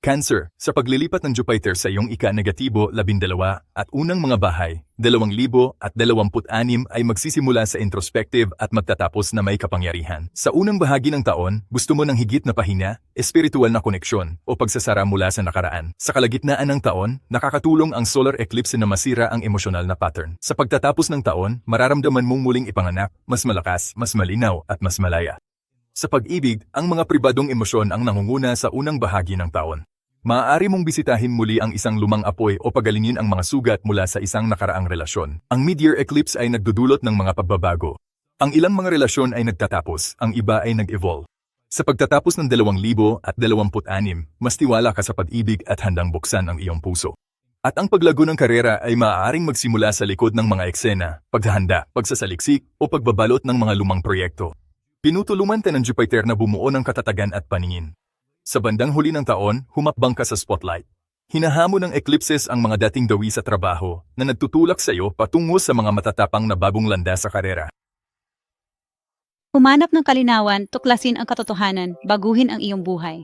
Cancer, sa paglilipat ng Jupiter sa iyong ika-negatibo, labindalawa, at unang mga bahay, dalawang libo at dalawamput anim ay magsisimula sa introspective at magtatapos na may kapangyarihan. Sa unang bahagi ng taon, gusto mo ng higit na pahinga, espiritual na koneksyon, o pagsasara mula sa nakaraan. Sa kalagitnaan ng taon, nakakatulong ang solar eclipse na masira ang emosyonal na pattern. Sa pagtatapos ng taon, mararamdaman mong muling ipanganak, mas malakas, mas malinaw, at mas malaya. Sa pag-ibig, ang mga pribadong emosyon ang nangunguna sa unang bahagi ng taon. Maaari mong bisitahin muli ang isang lumang apoy o pagalingin ang mga sugat mula sa isang nakaraang relasyon. Ang mid-year eclipse ay nagdudulot ng mga pagbabago. Ang ilang mga relasyon ay nagtatapos, ang iba ay nag-evolve. Sa pagtatapos ng 2026, mas tiwala ka sa pag-ibig at handang buksan ang iyong puso. At ang paglago ng karera ay maaaring magsimula sa likod ng mga eksena, paghahanda, pagsasaliksik, o pagbabalot ng mga lumang proyekto. Pinutulungan ka ng Jupiter na bumuo ng katatagan at paningin. Sa bandang huli ng taon, humapbang ka sa spotlight. Hinahamon ng eclipses ang mga dating dawi sa trabaho na nagtutulak sa iyo patungo sa mga matatapang na bagong landa sa karera. Humanap ng kalinawan, tuklasin ang katotohanan, baguhin ang iyong buhay.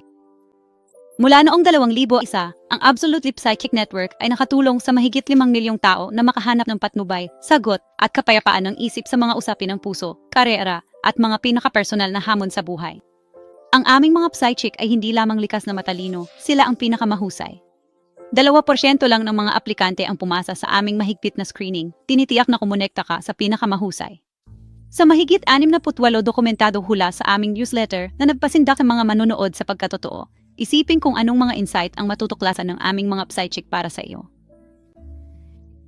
Mula noong 2001, ang Absolute Lip Psychic Network ay nakatulong sa mahigit 5 milyong tao na makahanap ng patnubay, sagot, at kapayapaan ng isip sa mga usapin ng puso, karera, at mga pinakapersonal na hamon sa buhay. Ang aming mga psychic ay hindi lamang likas na matalino, sila ang pinakamahusay. Dalawa porsyento lang ng mga aplikante ang pumasa sa aming mahigpit na screening, tinitiyak na kumonekta ka sa pinakamahusay. Sa mahigit 68 dokumentado hula sa aming newsletter na nagpasindak ng mga manonood sa pagkatotoo, isipin kung anong mga insight ang matutuklasan ng aming mga psychic para sa iyo.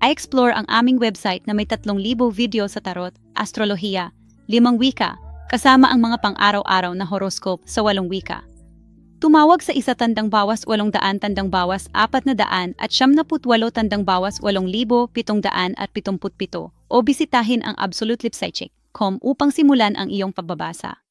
I-explore ang aming website na may 3,000 video sa tarot, astrolohiya, limang wika, kasama ang mga pang-araw-araw na horoscope sa walong wika. Tumawag sa isa tandang bawas walong daan tandang bawas apat na daan at siyam na putwalo tandang bawas walong libo pitong daan at pitumput pito o bisitahin ang absolutelipsychic.com upang simulan ang iyong pagbabasa.